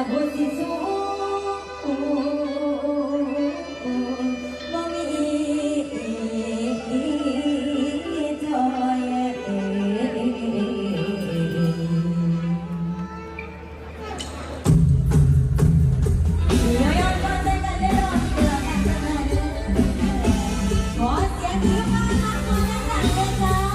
ละบุญที่สูงบ่มีถอยขอเสียงที่มารักคนนั้นได้ไหม